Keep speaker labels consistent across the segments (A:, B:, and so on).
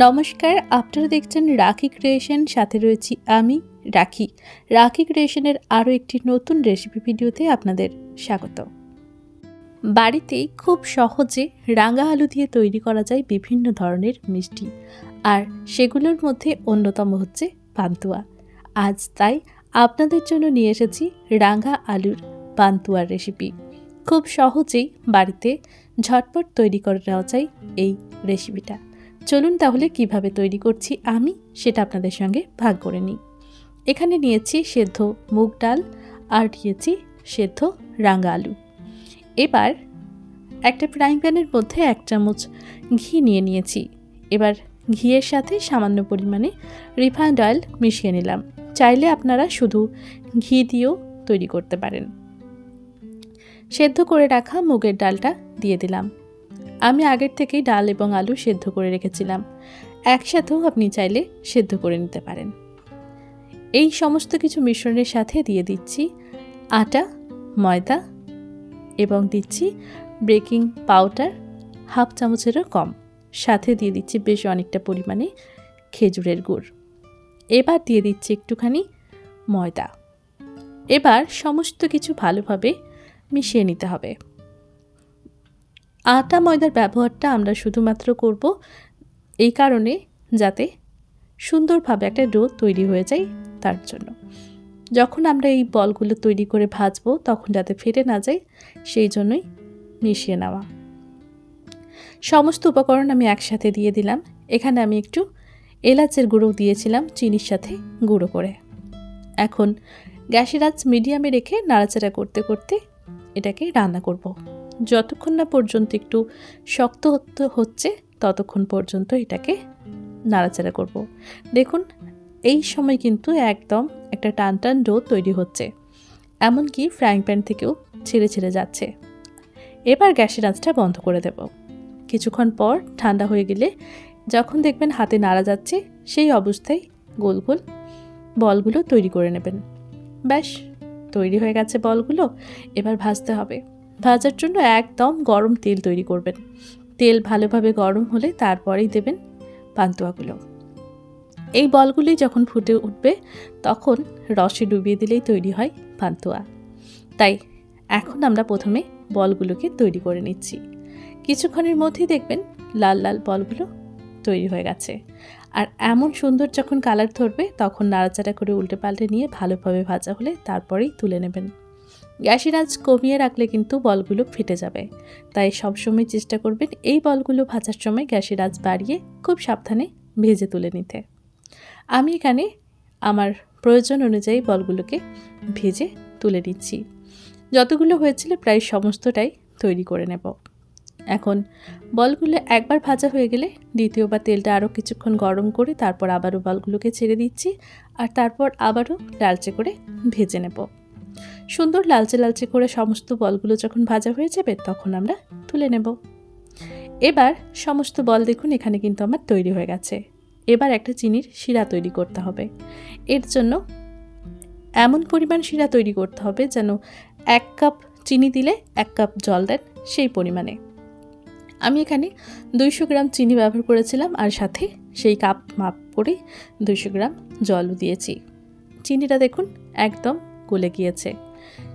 A: নমস্কার, আপনারা দেখছেন রাখি ক্রিয়েশন, সাথে রয়েছি আমি, রাখি। রাখি ক্রিয়েশনের আরও একটি নতুন রেসিপি ভিডিওতে আপনাদের স্বাগত। বাড়িতেই খুব সহজে রাঙা আলু দিয়ে তৈরি করা যায় বিভিন্ন ধরনের মিষ্টি, আর সেগুলোর মধ্যে অন্যতম হচ্ছে পান্তুয়া। আজ তাই আপনাদের জন্য নিয়ে এসেছি রাঙা আলুর পান্তুয়ার রেসিপি। খুব সহজেই বাড়িতে ঝটপট তৈরি করে নেওয়া যায় এই রেসিপিটা। চলুন তাহলে কীভাবে তৈরি করছি আমি সেটা আপনাদের সঙ্গে ভাগ করে নিই। এখানে নিয়েছি সেদ্ধ মুগ ডাল আর নিয়েছি সেদ্ধ রাঙা আলু। এবার একটা ফ্রাইং প্যানের মধ্যে এক চামচ ঘি নিয়ে নিয়েছি। এবার ঘিয়ের সাথে সামান্য পরিমাণে রিফাইন্ড অয়েল মিশিয়ে নিলাম। চাইলে আপনারা শুধু ঘি দিয়েও তৈরি করতে পারেন। সেদ্ধ করে রাখা মুগের ডালটা দিয়ে দিলাম। আমি আগের থেকেই ডাল এবং আলু সেদ্ধ করে রেখেছিলাম। একসাথেও আপনি চাইলে সেদ্ধ করে নিতে পারেন। এই সমস্ত কিছু মিশ্রণের সাথে দিয়ে দিচ্ছি আটা, ময়দা এবং দিচ্ছি বেকিং পাউডার হাফ চামচেরও কম। সাথে দিয়ে দিচ্ছি বেশ অনেকটা পরিমাণে খেজুরের গুড়। এবার দিয়ে দিচ্ছি একটুখানি ময়দা। এবার সমস্ত কিছু ভালোভাবে মিশিয়ে নিতে হবে। আটা ময়দার ব্যবহারটা আমরা শুধুমাত্র করব এই কারণে যাতে সুন্দরভাবে একটা ডো তৈরি হয়ে যায় তার জন্য। যখন আমরা এই বলগুলো তৈরি করে ভাজবো, তখন যাতে ফেটে না যায়, সেই জন্যই মিশিয়ে নেওয়া। সমস্ত উপকরণ আমি একসাথে দিয়ে দিলাম। এখানে আমি একটু এলাচের গুঁড়ো দিয়েছিলাম চিনির সাথে গুঁড়ো করে। এখন গ্যাসের আঁচ মিডিয়ামে রেখে নাড়াচাড়া করতে করতে এটাকে রান্না করব। যতক্ষণ না পর্যন্ত একটু শক্ত হচ্ছে, ততক্ষণ পর্যন্ত এটাকে নাড়াচাড়া করব। দেখুন, এই সময় কিন্তু একদম একটা টান টান ডো তৈরি হচ্ছে, এমনকি ফ্রাইং প্যান থেকেও ছেড়ে ছেড়ে যাচ্ছে। এবার গ্যাসের আঁচটা বন্ধ করে দেব। কিছুক্ষণ পর ঠান্ডা হয়ে গেলে যখন দেখবেন হাতে নাড়া যাচ্ছে, সেই অবস্থায় গোল গোল বলগুলো তৈরি করে নেবেন। ব্যাস, তৈরি হয়ে গেছে বলগুলো, এবার ভাজতে হবে। ভাজার জন্য একদম গরম তেল তৈরি করবেন। তেল ভালোভাবে গরম হলে তারপরেই দেবেন পান্তুয়াগুলো। এই বলগুলি যখন ফুটে উঠবে, তখন রসে ডুবিয়ে দিলেই তৈরি হয় পান্তুয়া। তাই এখন আমরা প্রথমে বলগুলোকে তৈরি করে নিচ্ছি। কিছুক্ষণের মধ্যেই দেখবেন লাল লাল বলগুলো তৈরি হয়ে গেছে। আর এমন সুন্দর যখন কালার ধরবে, তখন নাড়াচাড়া করে উল্টে পাল্টে নিয়ে ভালোভাবে ভাজা হলে তারপরেই তুলে নেবেন। গ্যাসের আঁচ কমিয়ে রাখলে কিন্তু বলগুলো ফেটে যাবে। তাই সবসময় চেষ্টা করবেন এই বলগুলো ভাজার সময় গ্যাসের আঁচ বাড়িয়ে খুব সাবধানে ভেজে তুলে নিতে। আমি এখানে আমার প্রয়োজন অনুযায়ী বলগুলোকে ভেজে তুলে নিচ্ছি। যতগুলো হয়েছিল প্রায় সমস্তটাই তৈরি করে নেব। এখন বলগুলো একবার ভাজা হয়ে গেলে দ্বিতীয়বার তেলটা আরও কিছুক্ষণ গরম করে তারপর আবারও বলগুলোকে ছেড়ে দিচ্ছি আর তারপর আবারও লালচে করে ভেজে নেব। সুন্দর লালচে লালচে করে সমস্ত বলগুলো যখন ভাজা হয়ে যাবে, তখন আমরা তুলে নেব। এবার সমস্ত বল দেখুন, এখানে কিন্তু আমার তৈরি হয়ে গেছে। এবার একটা চিনির শিরা তৈরি করতে হবে। এর জন্য এমন পরিমাণ শিরা তৈরি করতে হবে যেন এক কাপ চিনি দিলে এক কাপ জল দেন সেই পরিমাণে। আমি এখানে দুইশো গ্রাম চিনি ব্যবহার করেছিলাম আর সাথে সেই কাপ মাপ করে দুইশো গ্রাম জলও দিয়েছি। চিনিটা দেখুন, একদম গলে গিয়েছে।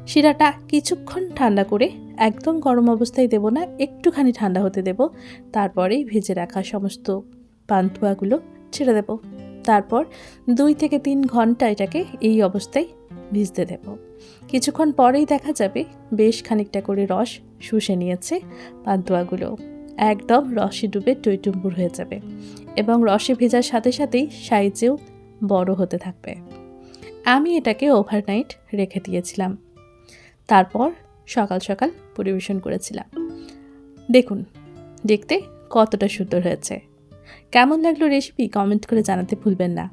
A: শিরাটা কিছুক্ষণ ঠান্ডা করে একদম গরম অবস্থায় দেব না, একটুখানি ঠান্ডা হতে দেব। তারপরেই ভেজে রাখা সমস্ত পান্তুয়াগুলো ছেড়ে দেব। তারপর দুই থেকে তিন ঘণ্টা এটাকে এই অবস্থায় ভিজতে দেব। কিছুক্ষণ পরেই দেখা যাবে বেশ খানিকটা করে রস শুষে নিয়েছে পান্তুয়াগুলো। একদম রসে ডুবে টইটুম্বুর হয়ে যাবে এবং রসে ভেজার সাথে সাথেই সাইজেও বড় হতে থাকবে। আমি এটাকে ওভারনাইট রেখে দিয়েছিলাম। তারপর সকাল সকাল পরিবেশন করেছিলাম। দেখুন, দেখতে কতটা সুন্দর হয়েছে। কেমন লাগল রেসিপি কমেন্ট করে জানাতে ভুলবেন না।